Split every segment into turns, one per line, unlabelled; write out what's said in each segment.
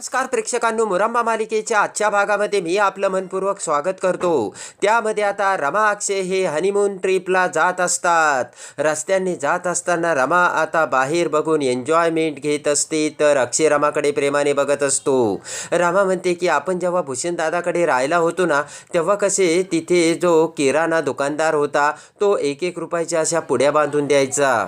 नमस्कार प्रेक्षकांनो मुरंबा मालिकेच्या आजच्या भागामध्ये मी आपलं मनपूर्वक स्वागत करतो. त्यामध्ये आता रमा अक्षय हे हनीमून ट्रिपला जात असतात. रस्त्यांनी जात असताना रमा आता बाहेर बघून एन्जॉयमेंट घेत असते तर अक्षय रमाकडे प्रेमाने बघत असतो. रमा म्हणते की आपण जेव्हा भूषण दादाकडे राहायला होतो ना तेव्हा कसे तिथे जो किराणा दुकानदार होता तो एक एक रुपयाच्या अशा पुड्या बांधून द्यायचा.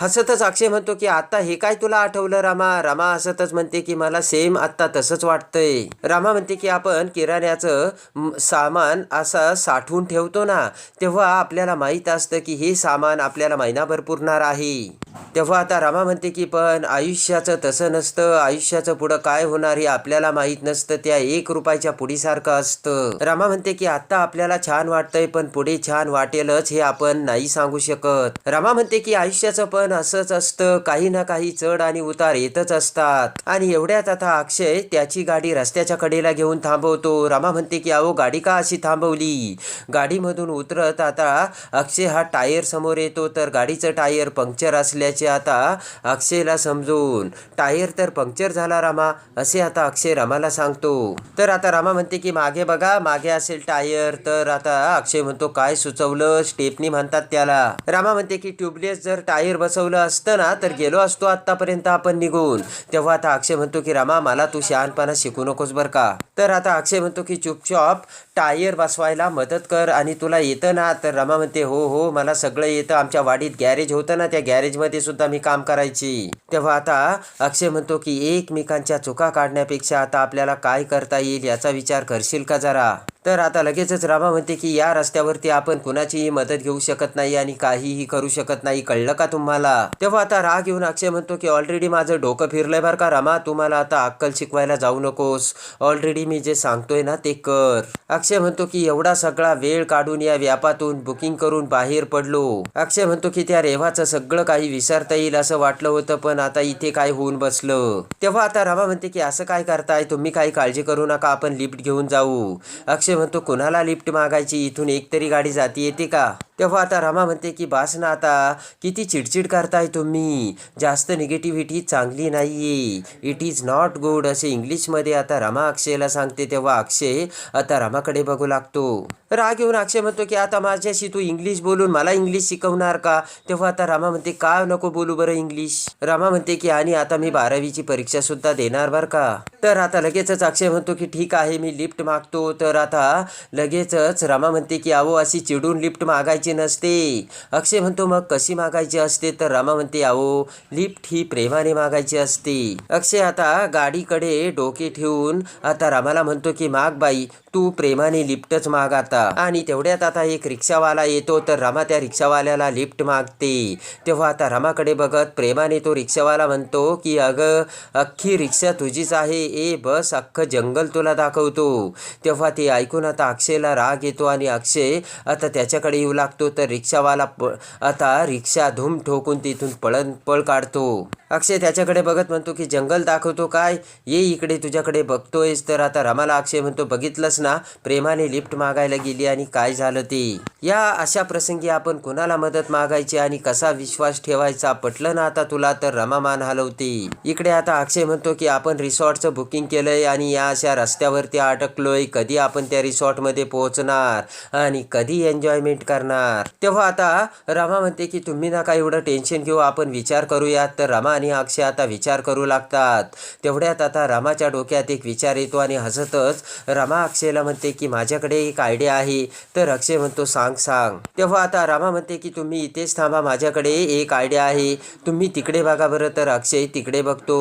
हसतच अक्षय म्हणतो की आता हे काय तुला आठवलं रामा? रामा हसतच म्हणते की मला सेम आत्ता तसंच वाटतंय. रामा म्हणते की आपण किराण्याचं सामान असं साठवून ठेवतो ना तेव्हा आपल्याला माहीत असतं की हे सामान आपल्याला महिनाभर पुरणार आहे. तेव्हा आता रामा म्हणते की पण आयुष्याचं तसं नसतं. आयुष्याचं पुढं काय होणार हे आपल्याला माहीत नसतं. त्या एक रुपयाच्या पुढीसारखं असतं. रामा म्हणते की आता आपल्याला छान वाटतंय पण पुढे छान वाटेलच हे आपण नाही सांगू शकत. रामा म्हणते की आयुष्याचं पण असंच असतं काही ना काही चढ आणि उतार येतच असतात. आणि एवढ्यात आता अक्षय त्याची गाडी रस्त्याच्या कडेला घेऊन थांबवतो. रामा म्हणते की अहो गाडी का अशी थांबवली? गाडीमधून उतरत आता अक्षय हा टायर समोर येतो तर गाडीचं टायर पंक्चर असल्याचे आता अक्षयला समजून. टायर तर पंक्चर झाला रामा असे आता अक्षय रामाला सांगतो. तर आता रामा म्हणते की मागे बघा मागे असेल टायर. तर आता अक्षय म्हणतो काय सुचवलं? स्टेपनी म्हणतात त्याला. रामा म्हणते की ट्यूबलेस जर टायर बसवलं असतं ना तर गेलो असतो आतापर्यंत आपण निघून. तेव्हा आता अक्षय म्हणतो की रामा मला तू शहाणपणा शिकू नकोस बरं का? तर आता अक्षय म्हणतो की चुपचाप टायर बसवायला मदत कर आणि तुला येतं ना? तर रमा म्हणते हो हो मला सगळं येतं. आमच्या वाडीत गॅरेज होतं ना त्या गॅरेजमध्ये सुद्धा मी काम करायची. तेव्हा आता अक्षय म्हणतो की एकमेकांच्या चुका काढण्यापेक्षा आता आपल्याला काय करता येईल याचा विचार करशील का जरा? तर आता लगेचच रामा म्हणते की या रस्त्यावरती आपण कुणाचीही मदत घेऊ शकत नाही आणि काहीही करू शकत नाही. कळलं का तुम्हाला? तेव्हा आता राग येऊन अक्षय म्हणतो की ऑलरेडी माझं डोकं फिरलंय बरं का रमा. तुम्हाला आता अक्कल शिकवायला जाऊ नकोस. ऑलरेडी मी जे सांगतोय ना ते कर. अक्षय अक्षय म्हणतो की एवढा सगळा वेळ काढून या व्यापातून बुकिंग करून बाहेर पडलो. अक्षय म्हणतो की त्या रेवाचं सगळं काही विसरता येईल असं वाटलं होतं पण आता इथे काय होऊन बसलं? तेव्हा आता रमा म्हणते की असं काय करताय? तुम्ही काही काळजी करू नका आपण लिफ्ट घेऊन जाऊ. अक्षय म्हणतो कुणाला लिफ्ट मागायची? इथून एक तरी गाडी जाती येते का? तेव्हा आता रमा म्हणते की बासना आता किती चिडचिड करताय तुम्ही. जास्त निगेटिव्हिटी चांगली नाहीये. इट इज नॉट गुड असे इंग्लिशमध्ये आता रमा अक्षयला सांगते तेव्हा अक्षय आता रमाकडे बघू लागतो. राग येऊन अक्षय म्हणतो की आता माझ्याशी तू इंग्लिश बोलून मला इंग्लिश शिकवणार का? तेव्हा आता रमा म्हणते का नको बोलू बरं इंग्लिश? रमा म्हणते की आणि आता मी बारावीची परीक्षा सुद्धा देणार बरं का? तर आता लगेचच अक्षय म्हणतो की ठीक आहे मी लिफ्ट मागतो. तर आता लगेचच रमा म्हणते की अहो अशी चिडून लिफ्ट मागायची नसते. अक्षय म्हणतो मग कशी मागायची असते? तर रामा म्हणते अहो लिफ्ट ही प्रेमाने मागायची असते. अक्षय आता गाडीकडे डोके ठेवून आता रामाला म्हणतो की माग बाई तू प्रेमाने लिफ्टच माग आता. आणि तेवढ्यात आता एक रिक्षावाला येतो तर रामा त्या रिक्षावाल्याला लिफ्ट मागते. तेव्हा आता रमाकडे बघत प्रेमाने तो रिक्षावाला म्हणतो की अगं अख्खी रिक्षा तुझीच आहे. ए बस अख्खं जंगल तुला दाखवतो. तेव्हा ते ऐकून आता अक्षयला राग येतो आणि अक्षय आता त्याच्याकडे येऊ लागतो. तर रिक्षावाला प आता रिक्षा धूम ठोकून तिथून पळण पळ काढतो. अक्षय त्याच्याकडे बघत म्हणतो की जंगल दाखवतो काय? ये इकडे तुझ्याकडे बघतोयस तर आता रमाला अक्षय म्हणतो बघितलंस ना प्रेमाने लिफ्ट मागायला गेली आणि काय झालं ते? या अशा प्रसंगी आपण कुणाला मदत मागायची आणि कसा विश्वास ठेवायचा? पटलं ना आता तुला? तर रमा मान हलवते. इकडे आता अक्षय म्हणतो की आपण रिसॉर्टचं बुकिंग केलंय आणि या अशा रस्त्यावरती अटकलोय. कधी आपण त्या रिसॉर्टमध्ये पोहोचणार आणि कधी एन्जॉयमेंट करणार? तेव्हा आता रमा म्हणते की तुम्ही ना काय एवढं टेन्शन घेऊ आपण विचार करूयात. तर रमा आणि अक्षय आता विचार करू लागतात. तेवढ्यात आता रामाच्या डोक्यात एक विचार येतो आणि हसतच रमा अक्षयला म्हणते की माझ्याकडे एक आयडिया आहे. तर अक्षय म्हणतो सांग सांग. तेव्हा आता रामा म्हणते की तुम्ही इथेच थांबा माझ्याकडे एक आयडिया आहे. तुम्ही तिकडे बघा बरं. तर अक्षय तिकडे बघतो.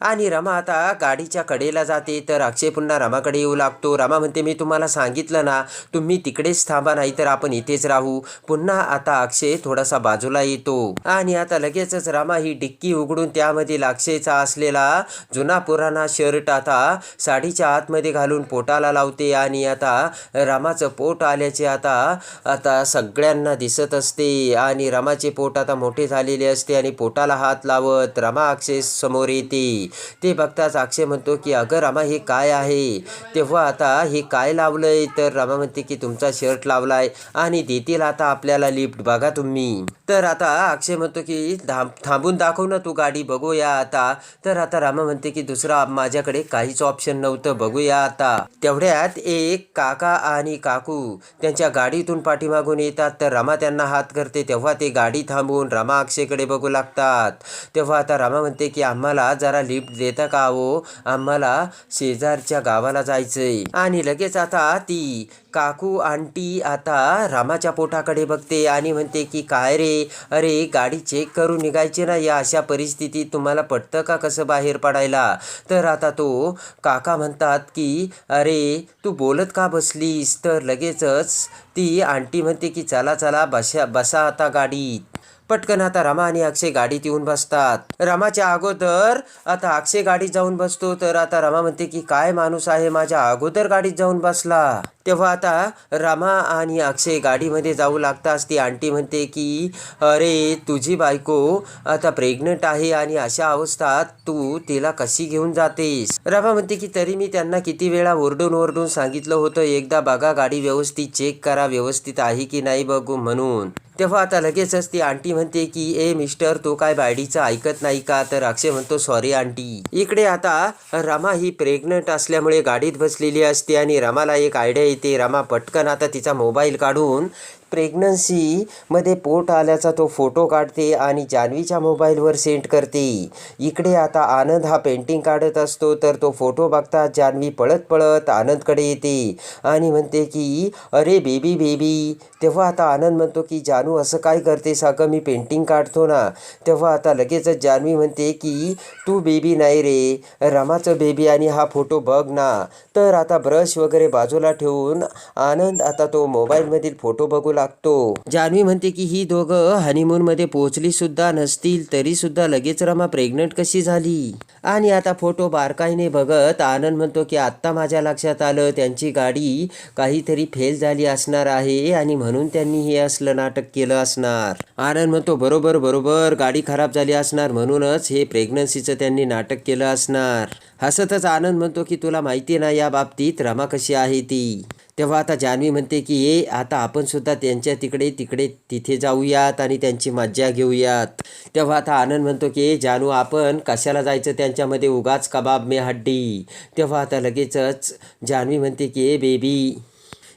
आणि रमा आता गाडीच्या कडेला जाते. तर अक्षय पुन्हा रमाकडे येऊ लागतो. रमा म्हणते मी तुम्हाला सांगितलं ना तुम्ही तिकडेच थांबा नाही तर आपण इथेच राहू. पुन्हा आता अक्षय थोडासा बाजूला येतो. आणि आता लगेचच रमा ही डिक्की उघडून त्यामधील अक्षयचा असलेला जुना पुराणा शर्ट आता साडीच्या आतमध्ये घालून पोटाला लावते. आणि आता रमाचं पोट आल्याचे आता आता सगळ्यांना दिसत असते. आणि रमाचे पोट आता मोठे झालेले असते आणि पोटाला हात लावत रमा अक्षय समोर येते. ते बघताच अक्षय म्हणतो की अगं रामा हे काय आहे? तेव्हा आता हे काय लावलंय? तर रामा म्हणते की तुमचा शर्ट लावलाय आणि देतील आता आपल्याला लिफ्ट बघा तुम्ही. तर आता अक्षय म्हणतो की थांब थांबून दाखव ना तू गाडी बघूया आता. तर आता रामा म्हणते की दुसरा माझ्याकडे काहीच ऑप्शन नव्हतं बघूया आता. तेवढ्यात एक काका आणि काकू त्यांच्या गाडीतून पाठीमागून येतात. तर रामा त्यांना हात करते. तेव्हा ते गाडी थांबवून रामा अक्षयकडे बघू लागतात. तेव्हा आता रामा म्हणते की आम्हाला जरा लिफ्ट देता का हो? आम्हाला शेजारच्या गावाला जायचंय. आणि लगेच आता ती काकू आंटी आता रामाच्या पोटाकडे बघते आणि म्हणते की काय रे? अरे गाडी चेक करून निघायची ना या अशा परिस्थितीत तुम्हाला पटतं का कसं बाहेर पडायला? तर आता तो काका म्हणतात की अरे तू बोलत का बसलीस? तर लगेचच ती आंटी म्हणते की चला चला बशा बसा आता गाडीत. पटकन आता रमा आणि अक्षय गाडीत येऊन बसतात. रमाच्या अगोदर आता अक्षय गाडीत जाऊन बसतो तर आता रमा म्हणते की काय माणूस आहे माझ्या अगोदर गाडीत जाऊन बसला. तेव्हा आता रमा आणि अक्षय गाडीमध्ये जाऊ लागताच ती आंटी म्हणते की अरे तुझी बायको आता प्रेग्नंट आहे आणि अशा अवस्थात तू तिला कशी घेऊन जातेस? रमा म्हणते की तरी मी त्यांना किती वेळा ओरडून ओरडून सांगितलं होतं एकदा बघा गाडी व्यवस्थित चेक करा व्यवस्थित आहे की नाही बघू म्हणून. तेव्हा आता लगेचच ती आंटी म्हणते की ए मिस्टर तो काय बायडीचं ऐकत नाही का? तर अक्षय म्हणतो सॉरी आंटी. इकडे आता रमा ही प्रेग्नंट असल्यामुळे गाडीत बसलेली असते आणि रमाला एक आयडिया ती रमा पटकन आता तिचा मोबाईल काढून प्रेग्नन्सीमध्ये पोट आल्याचा तो फोटो काढते आणि जान्हवीच्या मोबाईलवर सेंड करते. इकडे आता आनंद हा पेंटिंग काढत असतो तर तो फोटो बघता जान्हवी पळत पळत आनंदकडे येते आणि म्हणते की अरे बेबी बेबी. तेव्हा आता आनंद म्हणतो की जानू असं काय करते सागं? मी पेंटिंग काढतो ना. तेव्हा आता लगेचच जान्हवी म्हणते की तू बेबी नाही रे रमाचं बेबी आणि हा फोटो बघ ना. तर आता ब्रश वगैरे बाजूला ठेवून आनंद आता तो मोबाईलमधील फोटो बघू लागतो. जान्हवी म्हणते की ही दोघं हनीमून मध्ये पोहोचली सुद्धा नसतील तरी सुद्धा लगेच रमा प्रेग्नंट कशी झाली? आणि आता फोटो बारकाईने बघत आनंद म्हणतो की आत्ता माझ्या लक्षात आलं त्यांची गाडी काहीतरी फेल झाली असणार आहे आणि म्हणून त्यांनी हे असलं नाटक केलं असणार. आनंद म्हणतो बरोबर बरोबर गाडी खराब झाली असणार म्हणूनच हे प्रेग्नन्सीचं त्यांनी नाटक केलं असणार. हसतच आनंद म्हणतो की तुला माहिती ना या बाबतीत रमा कशी आहे ती? तेव्हा आता जान्हवी म्हणते की ये आता आपण सुद्धा त्यांच्या तिकडे तिकडे तिथे जाऊयात आणि त्यांची मज्जा घेऊयात. तेव्हा आता आनंद म्हणतो की ए जानू आपण कशाला जायचं? त्यांच्यामध्ये उगाच कबाब मे हड्डी. तेव्हा आता लगेचच जान्हवी म्हणते की ए बेबी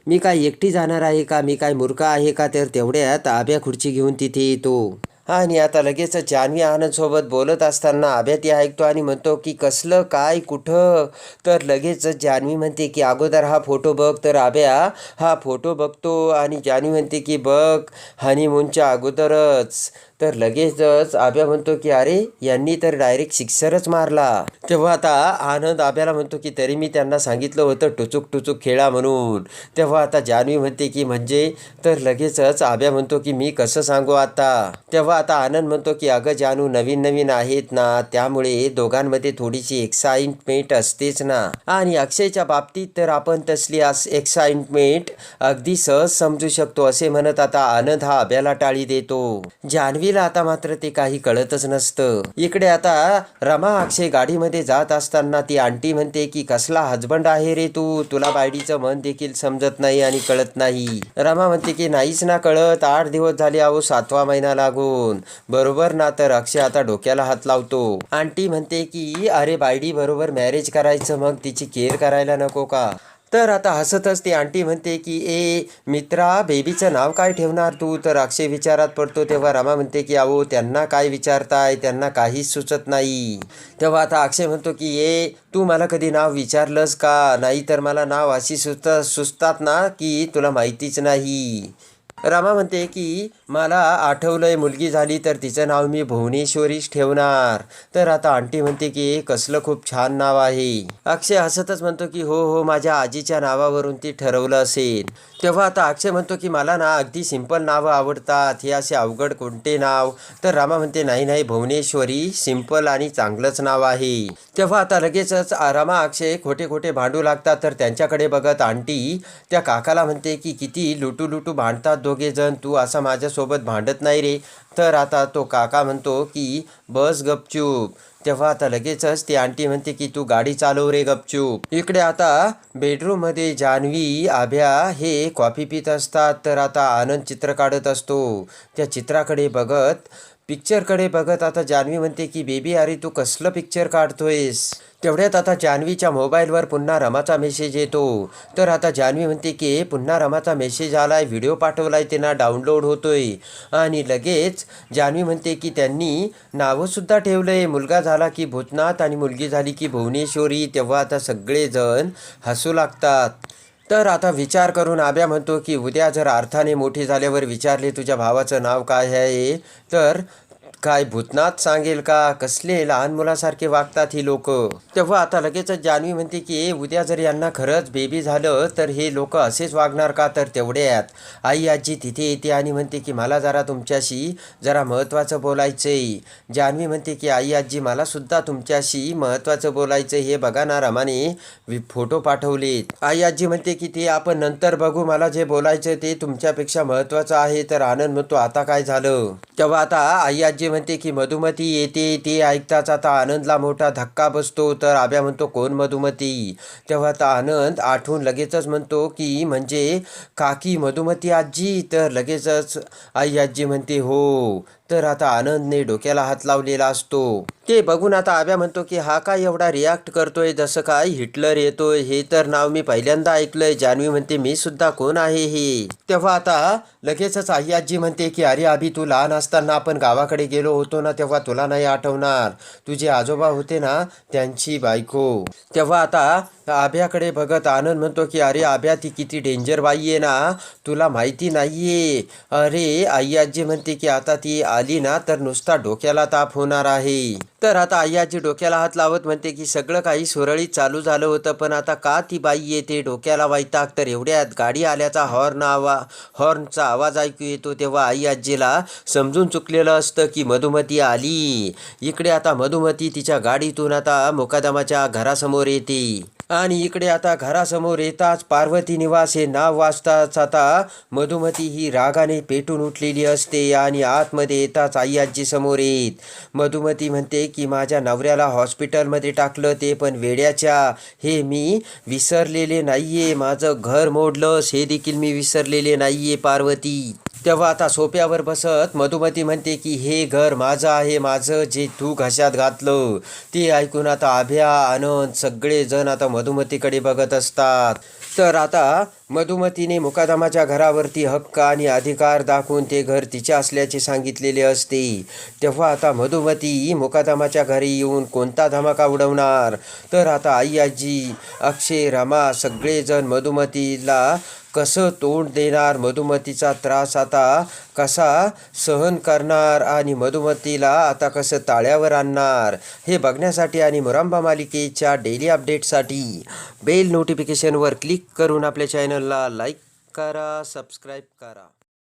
मी काय एकटी जाणार आहे का? मी काय मुरका आहे का? तर तेवढ्यात आब्या खुर्ची घेऊन तिथे येतो. आणि आता लगेच जान्हवी आनंदसोबत बोलत असताना आब्या ती ऐकतो आणि म्हणतो की कसलं काय कुठं? तर लगेच जान्हवी म्हणते की अगोदर हा फोटो बघ. तर आभ्या हा फोटो बघतो आणि जान्हवी म्हणते की बघ हनीमूनच्या अगोदरच. तर लगेचच आब्या म्हणतो की अरे यांनी तर डायरेक्ट सिक्सरच मारला. तेव्हा आता आनंद आब्याला म्हणतो की तरी मी त्यांना सांगितलं होतं टुचूक टुचूक खेळा म्हणून. तेव्हा आता जान्हवी म्हणते की म्हणजे? तर लगेचच आब्या म्हणतो की मी कसं सांगू आता? तेव्हा आता आनंद म्हणतो की अगं जानू नवीन नवीन आहेत ना त्यामुळे दोघांमध्ये थोडीशी एक्साइटमेंट असतेच ना. आणि अक्षयच्या बाबतीत तर आपण तसली अस एक्साइटमेंट अगदी सहज समजू शकतो असे म्हणत आता आनंद हा आब्याला टाळी देतो. जान्हवी रवीला आता मात्र ते काही कळतच नसतं. इकडे आता रमा अक्षय गाडीमध्ये जात असताना ती आंटी म्हणते की कसला हजबंड आहे रे तू? तुला बायडीचं मन देखील समजत नाही आणि कळत नाही. रमा म्हणते की नाहीच ना कळत. आठ दिवस झाले अहो सातवा महिना लागून. बरोबर ना तर अक्षय आता डोक्याला हात लावतो. आंटी म्हणते की अरे बायडी बरोबर मॅरेज करायचं. मग तिची केअर करायला नको का? तर आता हसतच ती आंटी म्हणते की ए मित्रा बेबीचं नाव काय ठेवणार तू? तर अक्षय विचारात पडतो तेव्हा रमा म्हणते की अहो त्यांना काय विचारताय? त्यांना काहीच सुचत नाही. तेव्हा आता अक्षय म्हणतो की ए तू मला कधी नाव विचारलंस का? नाही तर मला नाव अशी सुचत सुचतात ना की तुला माहितीच नाही. रमा म्हणते की मला आठवलंय मुलगी झाली तर तिचं नाव मी भुवनेश्वरीच ठेवणार. तर आता आंटी म्हणते की कसलं खूप छान नाव आहे. अक्षय हसतच म्हणतो की हो हो माझ्या आजीच्या नावावरून ती ठरवलं असेल. तेव्हा आता अक्षय म्हणतो की मला ना अगदी सिंपल नावं आवडतात. हे असे अवघड कोणते नाव? तर रामा म्हणते नाही नाही भुवनेश्वरी सिंपल आणि चांगलंच नाव आहे. तेव्हा आता लगेचच रामा अक्षय खोटे खोटे भांडू लागतात. तर त्यांच्याकडे बघत आंटी त्या काकाला म्हणते की किती लुटू लुटू भांडतात दोघेजण तू असा माझ्यासोबत भांडत नाही रे. तर आता तो काका म्हणतो की बस गपचूप. तेव्हा आता लगेचच ती आंटी म्हणते की तू गाडी चालव रे गपचूप. इकडे आता बेडरूममध्ये जान्हवी आभ्या हे कॉफी पित असतात. तर आता आनंद चित्र काढत असतो. त्या चित्राकडे बघत पिक्चरकडे बघत आता जान्हवी म्हणते की बेबी अरे तू कसलं पिक्चर काढतोयस? तेवढ्यात आता जान्हवीच्या मोबाईलवर पुन्हा रमाचा मेसेज येतो. तर आता जान्हवी म्हणते की पुन्हा रमाचा मेसेज आलाय व्हिडिओ पाठवलाय त्यांना डाउनलोड होतोय. आणि लगेच जान्हवी म्हणते की त्यांनी नावंसुद्धा ठेवलंय. मुलगा झाला की भूतनाथ आणि मुलगी झाली की भुवनेश्वरी. तेव्हा आता सगळेजण हसू लागतात. तर आता विचार करून आब्या म्हणतो की उद्या जर अर्थाने मोठी झाल्यावर विचारले तुझ्या भावाचं नाव काय आहे? तर काय भूतनाथ सांगेल का? कसले लहान मुलासारखे वागतात ही लोक? तेव्हा आता लगेचच जान्हवी म्हणते की उद्या जर यांना खरंच बेबी झालं तर हे लोक असेच वागणार का? तर तेवढ्यात. आई आजी तिथे येते आणि म्हणते की मला जरा तुमच्याशी जरा महत्त्वाचं बोलायचंय. जान्हवी म्हणते की आई आजी मला सुद्धा तुमच्याशी महत्त्वाचं बोलायचं हे बघा ना रमाने वि- फोटो पाठवलेत. आई आजी म्हणते की ते आपण नंतर बघू. मला जे बोलायचं ते तुमच्यापेक्षा महत्त्वाचं आहे. तर आनंद म्हणतो आता काय झालं? तेव्हा आता आई आजी म्हणते की मधुमती येते ते ऐकताच आता आनंदला मोठा धक्का बसतो. तर आब्या म्हणतो कोण मधुमती? तेव्हा आता आनंद आठवून लगेचच म्हणतो की म्हणजे काकी मधुमती आजी. तर लगेचच आई आजी म्हणते हो तर आता आनंदने डोक्याला हात लावलेला असतो. ते बघून आता आब्या म्हणतो की हा काय एवढा रिॲक्ट करतोय? जसं काय हिटलर येतोय हे तर नाव मी पहिल्यांदा ऐकलंय. जान्हवी म्हणते मी सुद्धा कोण आहे हे? तेव्हा आता लगेचच आई आजी म्हणते की अरे अभि तू लहान असताना आपण गावाकडे गेलो होतो ना तेव्हा तुला नाही आठवणार. तुझे आजोबा होते ना त्यांची बायको. तेव्हा आता आभ्याकडे बघत आनंद म्हणतो की अरे आभ्या ती किती डेंजर बाई आहे ना. तुला माहिती नाहीये. अरे आई आजी म्हणते की आता ती आली ना तर नुसता डोक्याला ताप होणार आहे. तर आता आई आजी डोक्याला हात लावत म्हणते की सगळं काही सुरळीत चालू झालं होतं पण आता का ती बाई येते? डोक्याला वैताग तर एवढ्यात गाडी आल्याचा हॉर्न आवा हॉर्नचा आवाज ऐकू येतो तेव्हा आई आजीला समजून चुकलेलं असतं की मधुमती आली. इकडे आता मधुमती तिच्या गाडीतून आता मुकादमाच्या घरासमोर येते. आणि इकडे आता घरासमोर येताच पार्वती निवास हे नाव वाचताच आता मधुमती ही रागाने पेटून उठलेली असते आणि आतमध्ये येताच आई आजी समोर येत. मधुमती म्हणते की माझ्या नवऱ्याला हॉस्पिटलमध्ये टाकलं ते पण वेड्याच्या. हे मी विसरलेले नाही आहे माझं घर मोडलंस. हे देखील मी विसरलेले नाही आहे पार्वती. तेव्हा आता सोप्यावर बसत मधुमती म्हणते की हे घर माझं आहे माझं जे तू घशात घातलं ते ऐकून आता अभ्या आनंद सगळेजण आता मधुमतीकडे बघत असतात. तर आता मधुमतीने मुकादमाच्या घरावरती हक्क आणि अधिकार दाखवून ते घर तिचे असल्याचे सांगितलेले असते. तेव्हा आता मधुमती मुकादमाच्या घरी येऊन कोणता धमाका उडवणार? तर आता आई आजी अक्षय रमा सगळेजण मधुमतीला कसं तोंड देणार मधुमतीचा त्रास आता? कसा सहन करणार आणि मधुमतीला आता कसं ताळ्यावर आणणार? हे बघण्यासाठी आणि मुरांबा मालिकेच्या डेली अपडेटसाठी बेल नोटिफिकेशनवर क्लिक करून आपल्या चॅनलला लाईक करा सबस्क्राईब करा.